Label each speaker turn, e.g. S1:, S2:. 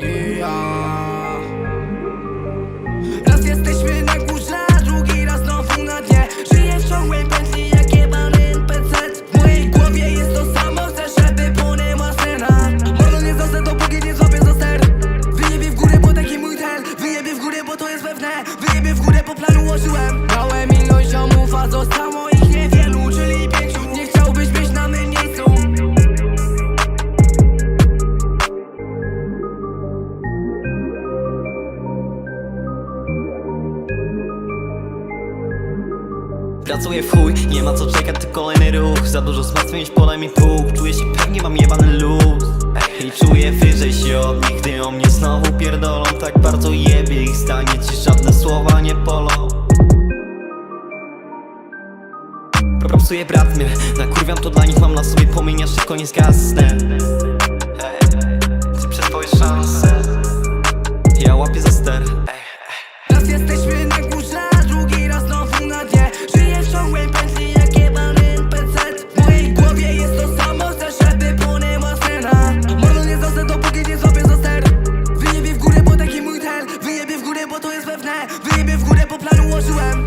S1: Yeah. Raz jesteśmy na górze, a drugi raz znowu na dnie. Żyję w ciągłej pętli jak jebany NPC W mojej głowie jest to samo, chcę żeby płonę ma scena. Molo nie zasnę dopóki nie złapię za ser. Wyjebie w górę, bo taki mój ten Wyjebie w górę, bo to jest pewne Wyjebie w górę, bo plan ułożyłem
S2: Pracuję w chuj, nie ma co czekać, to kolejny ruch. Za dużo zmartwień, podaj mi próg Czuję się pewnie, mam jebany luz. I czuję wyżej się od nich, gdy o mnie znowu pierdolą. Tak bardzo jebie ich stanie ci żadne słowa nie polą. Propsuję brat mnie, nakurwiam to dla nich Mam na sobie płomienia, szybko nie zgasnę
S1: op laten horen zo hem